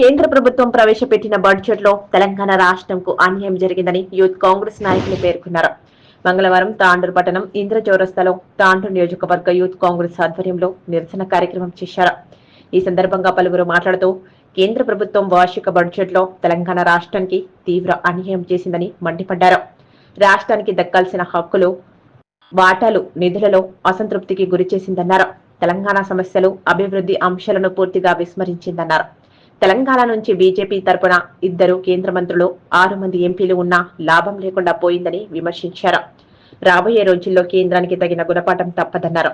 కేంద్ర ప్రభుత్వం ప్రవేశపెట్టిన బడ్జెట్లో తెలంగాణ రాష్ట్రంకు అన్యాయం జరిగిందని యూత్ కాంగ్రెస్ నాయకులు పేర్కొన్నారు. మంగళవారం తాండూరు పట్టణం ఇంద్ర చౌరస్తాలో తాండూరు నియోజకవర్గ యూత్ కాంగ్రెస్ ఆధ్వర్యంలో నిరసన కార్యక్రమం చేశారు. ఈ సందర్భంగా పలువురు మాట్లాడుతూ కేంద్ర ప్రభుత్వం వార్షిక బడ్జెట్లో తెలంగాణ రాష్ట్రానికి తీవ్ర అన్యాయం చేసిందని మండిపడ్డారు. రాష్ట్రానికి దక్కాల్సిన హక్కులు వాటాలు నిధులలో అసంతృప్తికి గురిచేసిందన్నారు. తెలంగాణ సమస్యలు అభివృద్ధి అంశాలను పూర్తిగా విస్మరించిందన్నారు. తెలంగాణ నుంచి బీజేపీ తరపున ఇద్దరు కేంద్ర మంత్రులు ఆరు మంది ఎంపీలు ఉన్నా లాభం లేకుండా పోయిందని విమర్శించారు. రాబోయే రోజుల్లో కేంద్రానికి తగిన గుణపాఠం తప్పదన్నారు.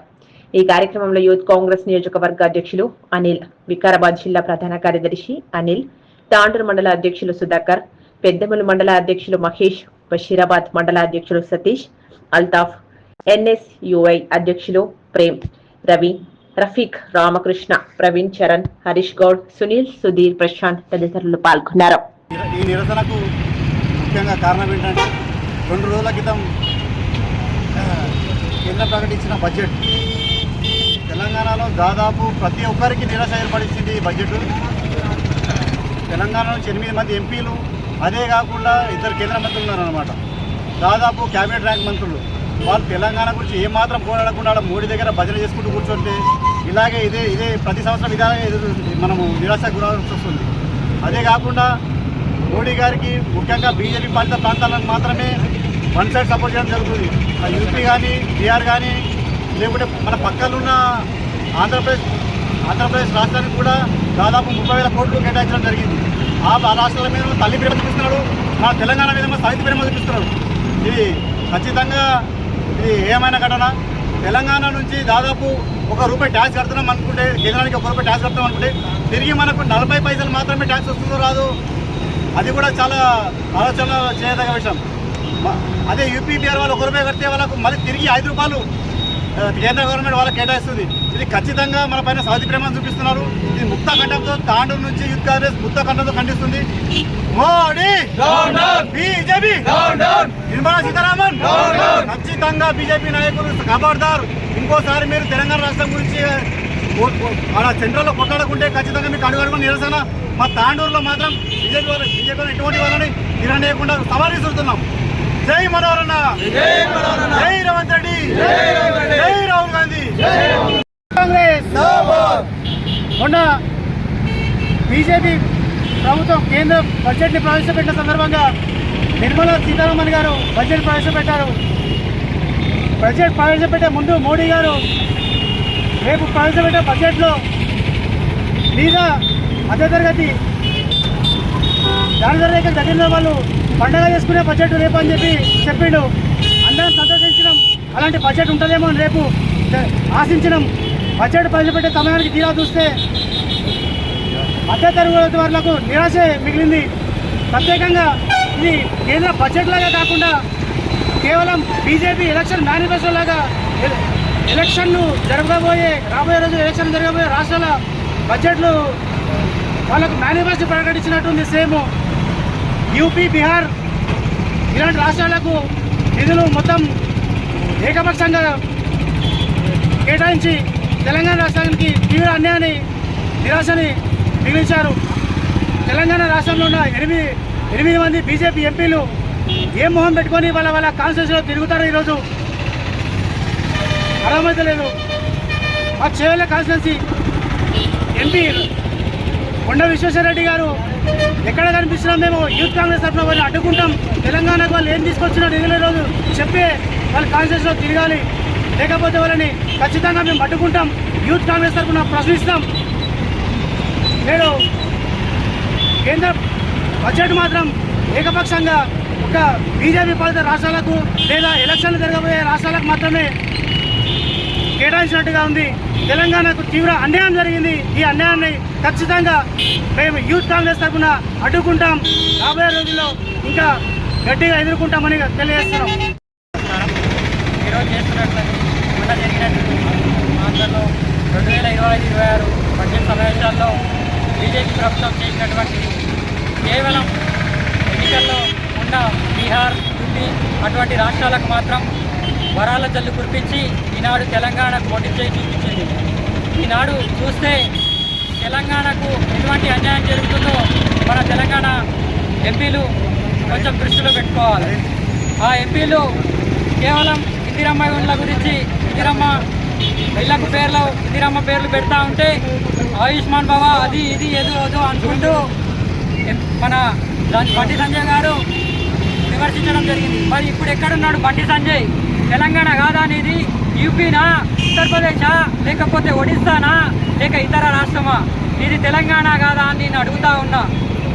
ఈ కార్యక్రమంలో యూత్ కాంగ్రెస్ నియోజకవర్గ అధ్యక్షులు అనిల్ వికారాబాద్ జిల్లా ప్రధాన కార్యదర్శి అనిల్ తాండూరు మండల అధ్యక్షులు సుధాకర్ పెద్దమూలు మండల అధ్యక్షులు మహేష్ బషీరాబాద్ మండల అధ్యక్షులు సతీష్ అల్తాఫ్ ఎన్ఎస్యుఐ అధ్యక్షులు ప్రేమ్ రవి రఫీక్ రామకృష్ణ ప్రవీణ్ చరణ్ హరీష్ గౌడ్ సునీల్ సుధీర్ ప్రశాంత్ తదితరులు పాల్గొన్నారు. ఈ నిరసనకు ముఖ్యంగా కారణం ఏంటంటే రెండు రోజుల క్రితం కేంద్రం ప్రకటించిన బడ్జెట్. తెలంగాణలో దాదాపు ప్రతి ఒక్కరికి నిరాశ ఏర్పడిస్తుంది ఈ బడ్జెట్. తెలంగాణ నుంచి ఎనిమిది మంది ఎంపీలు అదే కాకుండా ఇద్దరు కేంద్ర మంత్రులు ఉన్నారనమాట దాదాపు క్యాబినెట్ ర్యాంక్ మంత్రులు. వాళ్ళు తెలంగాణ గురించి ఏమాత్రం పోరాడకుండా మోడీ దగ్గర భజన చేసుకుంటూ కూర్చుంటే ఇలాగే ఇదే ఇదే ప్రతి సంవత్సరం ఇలాగే మనము నిరాశ గురాల్సి వస్తుంది. అదే కాకుండా మోడీ గారికి ముఖ్యంగా బీజేపీ పాలిత ప్రాంతాలను మాత్రమే వన్ సైడ్ సపోర్ట్ చేయడం జరుగుతుంది. యూపీ కానీ బీహార్ కానీ లేకుంటే మన పక్కనున్న ఆంధ్రప్రదేశ్ ఆంధ్రప్రదేశ్ రాష్ట్రానికి కూడా దాదాపు ముప్పై వేల కోట్లు కేటాయించడం జరిగింది. ఆ రాష్ట్రాల మీద తల్లి ప్రేమ చూపిస్తున్నాడు మన తెలంగాణ మీద సాహిత్య ప్రేమ చూపిస్తున్నాడు. ఇది ఖచ్చితంగా ఇది ఏమైనా ఘటన? తెలంగాణ నుంచి దాదాపు ఒక రూపాయి ట్యాక్స్ కడుతున్నాం అనుకుంటే కేంద్రానికి ఒక రూపాయి ట్యాక్స్ కడతాం అనుకుంటే తిరిగి మనకు నలభై పైసలు మాత్రమే ట్యాక్స్ వస్తుందో రాదు అది కూడా చాలా ఆలోచన చేయదగ్గ విషయం. అదే యూపీ బీఆర్ వాళ్ళు ఒక రూపాయి కడితే వాళ్ళకు మళ్ళీ తిరిగి ఐదు రూపాయలు కేంద్ర గవర్నమెంట్ వాళ్ళకి కేటాయిస్తుంది. ఇది ఖచ్చితంగా మన పైన సాధి ప్రేమను చూపిస్తున్నారు. ఇది ముక్త ఖండంతో తాండూరు నుంచి యూత్ కాంగ్రెస్ ముక్త ఖండంతో ఖండిస్తుంది. మోడీ! బీజేపీ? నిర్మలా సీతారామన్? ఖచ్చితంగా బీజేపీ నాయకులు ఖబర్దార్ ఇంకోసారి మీరు తెలంగాణ రాష్ట్రం గురించి ఆడ సెంట్రల్లో కొట్లాడకుంటే ఖచ్చితంగా మీకు అడుగు నిరసన. మా తాండూరులో మాత్రం బీజేపీ వాళ్ళ బీజేపీ ఎటువంటి వాళ్ళని తిరగలేకుండా సవాల్ విసురుతున్నాం జై మనోహరన్న జై రేవంత్ రెడ్డి. జై రాహుల్ గాంధీ. కాంగ్రెస్. మొన్న బీజేపీ ప్రభుత్వం కేంద్ర బడ్జెట్ని ప్రవేశపెట్టిన సందర్భంగా నిర్మలా సీతారామన్ గారు బడ్జెట్ ప్రవేశపెట్టారు. బడ్జెట్ ప్రవేశపెట్టే ముందు మోడీ గారు రేపు ప్రవేశపెట్టే బడ్జెట్లో మీద మధ్యతరగతి దాని రేఖ దగ్గర వాళ్ళు పండగ చేసుకునే బడ్జెట్ రేపు అని చెప్పి చెప్పిండు. అందరం సంతోషించడం అలాంటి బడ్జెట్ ఉంటుందేమో అని రేపు ఆశించడం బడ్జెట్ ప్రవేశపెట్టే సమయానికి తీరా చూస్తే మధ్యతరగతి వాళ్ళకు నిరాశ మిగిలింది. ప్రత్యేకంగా ఇది కేంద్ర బడ్జెట్ లాగా కాకుండా కేవలం బీజేపీ ఎలక్షన్ మేనిఫెస్టో లాగా ఎలక్షన్ను ఎలక్షన్లు జరగబోయే రాబోయే రోజు ఎలక్షన్ జరగబోయే రాష్ట్రాల బడ్జెట్లు వాళ్ళకు మేనిఫెస్టో ప్రకటించినట్టుంది సేమ్ యూపీ బీహార్ ఇలాంటి రాష్ట్రాలకు నిధులు మొత్తం ఏకపక్షంగా కేటాయించి తెలంగాణ రాష్ట్రానికి తీవ్ర అన్యాయాన్ని నిరాశని మిగిలించారు. తెలంగాణ రాష్ట్రంలో ఉన్న ఎనిమిది ఎనిమిది మంది బీజేపీ ఎంపీలు ఏం మొహం పెట్టుకొని వాళ్ళ వాళ్ళ కాన్స్టిట్యూన్సీలో తిరుగుతారు ఈరోజు? అర్థమైతే లేదు. మా చేవెళ్ళ కాన్స్టిట్యున్సీ ఎంపీ కొండ విశ్వేశ్వరరెడ్డి గారు ఎక్కడ కనిపిస్తున్నాం మేము? యూత్ కాంగ్రెస్ తరఫున వాళ్ళని అడ్డుకుంటాం. తెలంగాణకు వాళ్ళు ఏం తీసుకొచ్చినా నిధులు రోజు చెప్పి వాళ్ళు కాన్స్టిట్యూన్సీలో తిరగాలి. లేకపోతే వాళ్ళని ఖచ్చితంగా మేము అడ్డుకుంటాం. యూత్ కాంగ్రెస్ తరఫున ప్రశ్నిస్తాం. నేను కేంద్ర బడ్జెట్ మాత్రం ఏకపక్షంగా ఒక బీజేపీ పాలిత రాష్ట్రాలకు లేదా ఎలక్షన్లు జరగబోయే రాష్ట్రాలకు మాత్రమే కేటాయించినట్టుగా ఉంది. తెలంగాణకు తీవ్ర అన్యాయం జరిగింది. ఈ అన్యాయాన్ని ఖచ్చితంగా మేము యూత్ కాంగ్రెస్ తరఫున అడ్డుకుంటాం. రాబోయే రోజుల్లో ఇంకా గట్టిగా ఎదుర్కొంటామని తెలియజేస్తున్నాం. ఈరోజు చేస్తున్నట్లయితే మొన్న జరిగినటువంటి ఆంధ్రలో రెండు వేల ఇరవై ఐదు ఇరవై ఆరు బడ్జెట్ సమావేశాల్లో బీజేపీ ప్రభుత్వం చేసినటువంటి కేవలం ఎన్నికల్లో ఉన్న బీహార్ ఢిల్లీ అటువంటి రాష్ట్రాలకు మాత్రం వరాల జల్లు కురిపించి ఈనాడు తెలంగాణకు పోటీ చేయి చూపించింది. ఈనాడు చూస్తే తెలంగాణకు ఎటువంటి అన్యాయం జరుగుతుందో మన తెలంగాణ ఎంపీలు కొంచెం దృష్టిలో పెట్టుకోవాలి. ఆ ఎంపీలు కేవలం ఇందిరమ్మ ఇళ్ళ గురించి ఇందిరమ్మ ఇళ్ళకు పేర్లు ఇందిరమ్మ పేర్లు పెడతా ఉంటే ఆయుష్మాన్ బాబా అది ఇది ఏదో ఏదో అనుకుంటూ మన బండి సంజయ్ గారు విమర్శించడం జరిగింది. మరి ఇప్పుడు ఎక్కడున్నాడు బండి సంజయ్? తెలంగాణ కాదా అనేది యూపీనా ఉత్తరప్రదేశా లేకపోతే ఒడిస్సానా లేక ఇతర రాష్ట్రమా? ఇది తెలంగాణ కాదా అని నేను అడుగుతా ఉన్నా.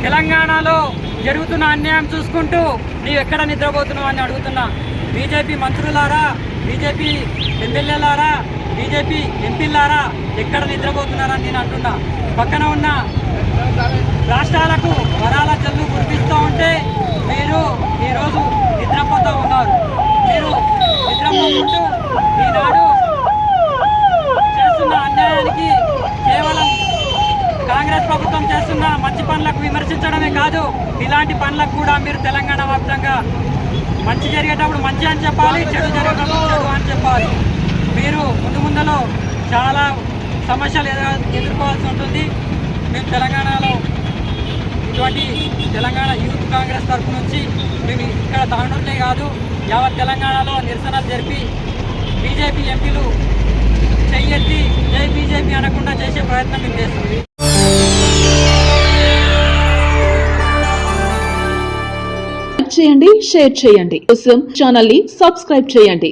తెలంగాణలో జరుగుతున్న అన్యాయం చూసుకుంటూ నీవు ఎక్కడ నిద్రపోతున్నావు అని అడుగుతున్నా. బీజేపీ మంత్రులారా బీజేపీ ఎమ్మెల్యేలారా బీజేపీ ఎంపీలారా ఎక్కడ నిద్రపోతున్నారని నేను అంటున్నా. పక్కన ఉన్న రాష్ట్రాలకు వరాల జల్లు కురిపిస్తూ ఉంటే మీరు ఈరోజు నిద్రపోతూ ఉన్నారు. మీరు నిద్రపోకుంటూ ఈనాడు చేస్తున్న అన్యాయానికి కేవలం కాంగ్రెస్ ప్రభుత్వం చేస్తున్న మంచి పనులకు విమర్శించడమే కాదు ఇలాంటి పనులకు కూడా మీరు తెలంగాణ వ్యాప్తంగా మంచి జరిగేటప్పుడు మంచి అని చెప్పాలి చెడు జరిగేటప్పుడు చెడు అని చెప్పాలి మీరు ముందు ముందులో చాలా సమస్యలు ఎదురు ఎదుర్కోవాల్సి ఉంటుంది. మేము తెలంగాణలో ఇటువంటి తెలంగాణ యూత్ కాంగ్రెస్ తరఫు నుంచి మేము ఇక్కడ తాండూరులే కాదు యావత్ తెలంగాణలో నిరసనలు జరిపి బీజేపీ ఎంపీలు చెయ్యెత్తి జై బీజేపీ అనకుండా చేసే ప్రయత్నం మేము చేస్తుంది చేయండి షేర్ చేయండి. కోసం ఛానల్ని సబ్స్క్రైబ్ చేయండి.